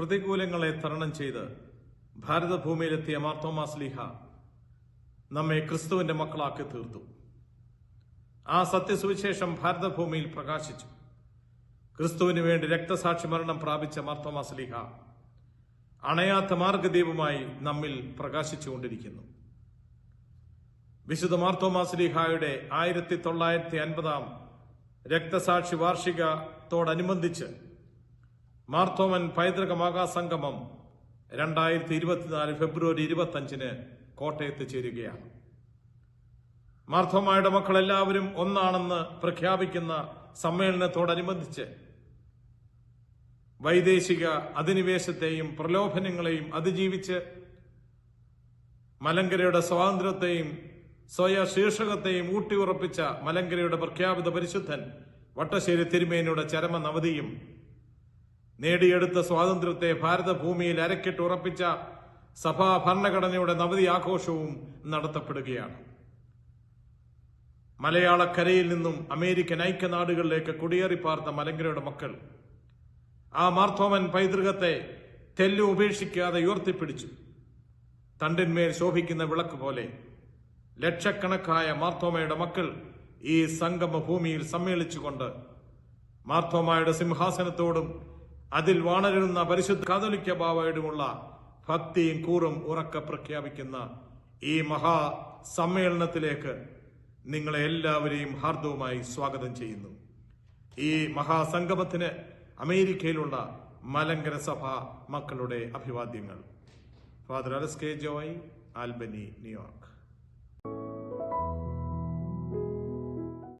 പ്രതികൂലങ്ങളെ തരണം ചെയ്ത് ഭാരതഭൂമിയിലെത്തിയ മാർത്തോമാസ്ലിഹ നമ്മെ ക്രിസ്തുവിന്റെ മക്കളാക്കി തീർത്തു. ആ സത്യസുവിശേഷം ഭാരതഭൂമിയിൽ പ്രകാശിച്ചു. ക്രിസ്തുവിന് വേണ്ടി രക്തസാക്ഷി മരണം പ്രാപിച്ച മാർത്തോമാസ്ലിഹ അണയാത്ത മാർഗദീപമായി നമ്മിൽ പ്രകാശിച്ചുകൊണ്ടിരിക്കുന്നു. വിശുദ്ധ മാർത്തോമാസ്ലിഹായുടെ ആയിരത്തി തൊള്ളായിരത്തി അൻപതാം രക്തസാക്ഷി വാർഷികത്തോടനുബന്ധിച്ച് മാർത്തോമൻ പൈതൃക മഹാസംഗമം രണ്ടായിരത്തി ഇരുപത്തിനാല് ഫെബ്രുവരി ഇരുപത്തഞ്ചിന് കോട്ടയത്ത് ചേരുകയാണ്. മാർത്തോമായുടെ മക്കൾ എല്ലാവരും ഒന്നാണെന്ന് പ്രഖ്യാപിക്കുന്ന സമ്മേളനത്തോടനുബന്ധിച്ച് വൈദേശിക അധിനിവേശത്തെയും പ്രലോഭനങ്ങളെയും അതിജീവിച്ച് മലങ്കരയുടെ സ്വാതന്ത്ര്യത്തെയും സ്വയ ശീർഷകത്തെയും ഊട്ടിയുറപ്പിച്ച മലങ്കരയുടെ പ്രഖ്യാപിത പരിശുദ്ധൻ വട്ടശ്ശേരി തിരുമേനിയുടെ ചരമ നവതിയും നേടിയെടുത്ത സ്വാതന്ത്ര്യത്തെ ഭാരതഭൂമിയിൽ അരക്കിട്ട് ഉറപ്പിച്ച സഭാ ഭരണഘടനയുടെ നവതി ആഘോഷവും നടത്തപ്പെടുകയാണ്. മലയാളക്കരയിൽ നിന്നും അമേരിക്കൻ ഐക്യനാടുകളിലേക്ക് കുടിയേറിപ്പാർത്ത മലങ്കരയുടെ മക്കൾ ആ മാർത്തോമൻ പൈതൃകത്തെ തെല്ലു ഉപേക്ഷിക്കാതെ ഉയർത്തിപ്പിടിച്ചു. തണ്ടിന്മേൽ ശോഭിക്കുന്ന വിളക്ക് പോലെ ലക്ഷക്കണക്കായ മാർത്തോമയുടെ മക്കൾ ഈ സംഗമ ഭൂമിയിൽ സമ്മേളിച്ചുകൊണ്ട് മാർത്തോമായുടെ സിംഹാസനത്തോടും അതിൽ വാണരുന്ന പരിശുദ്ധ കാതലിക്ക ബാവയോടുമുള്ള ഭക്തിയും കൂറും ഉറക്ക പ്രഖ്യാപിക്കുന്ന ഈ മഹാ സമ്മേളനത്തിലേക്ക് നിങ്ങളെ എല്ലാവരെയും ഹാർദവുമായി സ്വാഗതം ചെയ്യുന്നു. ഈ മഹാസംഗമത്തിന് അമേരിക്കയിലുള്ള മലങ്കര സഭ മക്കളുടെ അഭിവാദ്യങ്ങൾ. Father Alex K Joy Albany New York.